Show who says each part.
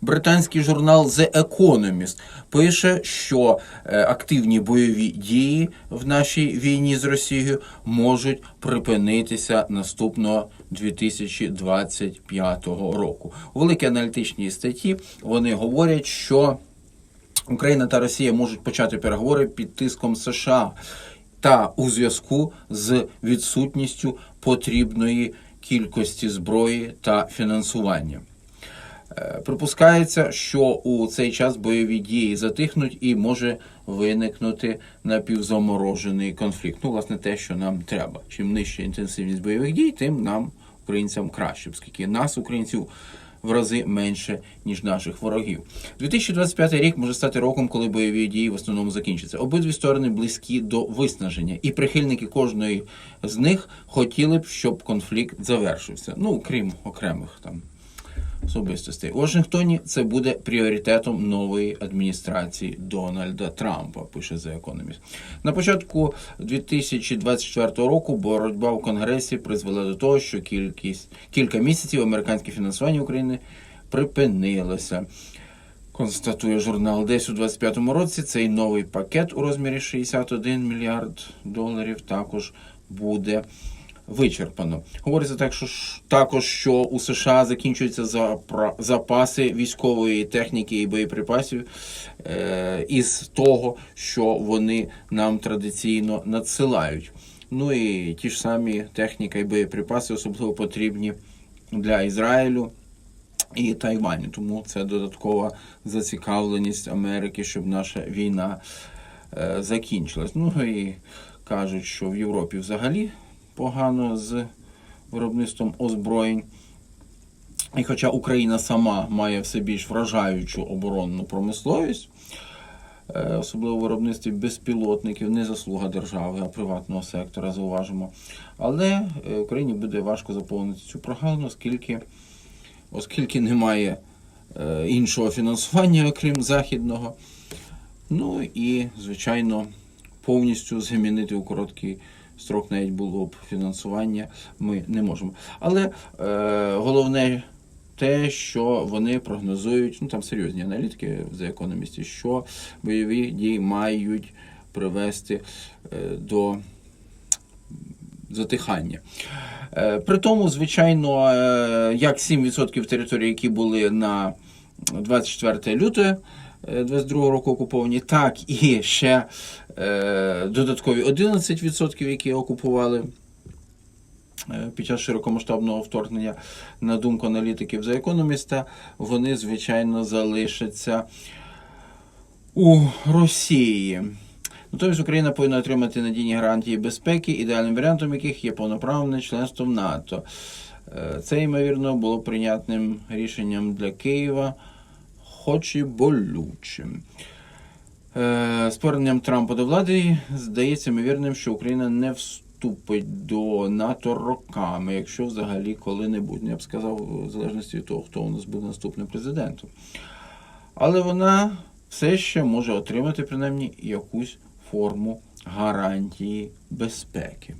Speaker 1: Британський журнал The Economist пише, що е, активні бойові дії в нашій війні з Росією можуть припинитися наступного 2025 року. У великій аналітичній статті вони говорять, що Україна та Росія можуть почати переговори під тиском США та у зв'язку з відсутністю потрібної кількості зброї та фінансування. Е, Припускається, що у цей час бойові дії затихнуть і може виникнути напівзаморожений конфлікт. Ну, власне, те, що нам треба. Чим нижча інтенсивність бойових дій, тим нам, українцям, краще, оскільки нас, українців, в рази менше, ніж наших ворогів. 2025 рік може стати роком, коли бойові дії в основному закінчаться. Обидві сторони близькі до виснаження, і прихильники кожної з них хотіли б, щоб конфлікт завершився. Ну, крім окремих там особистостей. У Вашингтоні це буде пріоритетом нової адміністрації Дональда Трампа, пише The Economist. На початку 2024 року боротьба в Конгресі призвела до того, що кількість кілька місяців американське фінансування України припинилося. Констатує журнал десь у 25-му році цей новий пакет у розмірі 61 мільярд доларів також буде вичерпано. Говориться так, що також, що у США закінчуються запаси військової техніки і боєприпасів е, із того, що вони нам традиційно надсилають. Ну і ті ж самі техніка і боєприпаси особливо потрібні для Ізраїлю і Тайваню. Тому це додаткова зацікавленість Америки, щоб наша війна е, закінчилась. Ну і кажуть, що в Європі взагалі погано з виробництвом озброєнь. І хоча Україна сама має все більш вражаючу оборонну промисловість, е, особливо в виробництві безпілотників, не заслуга держави, а приватного сектора, зауважимо. Але е, Україні буде важко заповнити цю прогалину, оскільки, оскільки немає е, іншого фінансування, окрім західного. Ну і, звичайно, повністю замінити у короткий строк навіть було б фінансування, ми не можемо. Але е, головне те, що вони прогнозують, ну там серйозні аналітики The Economist, що бойові дії мають привести е, до затихання. Е, При тому, звичайно, е, як 7% територій, які були на 24 лютого 22 року окуповані, так і ще е, додаткові 11%, які окупували е, під час широкомасштабного вторгнення, на думку аналітиків за економіста, вони, звичайно, залишаться у Росії. Натомість Україна повинна отримати надійні гарантії безпеки, ідеальним варіантом яких є повноправне членство в НАТО. Е, Це, ймовірно, було прийнятним рішенням для Києва, хоч і болючим. Е, З поверненням Трампа до влади здається ймовірним, що Україна не вступить до НАТО роками, якщо взагалі коли-небудь. Я б сказав, в залежності від того, хто у нас буде наступним президентом. Але вона все ще може отримати принаймні якусь форму гарантії безпеки.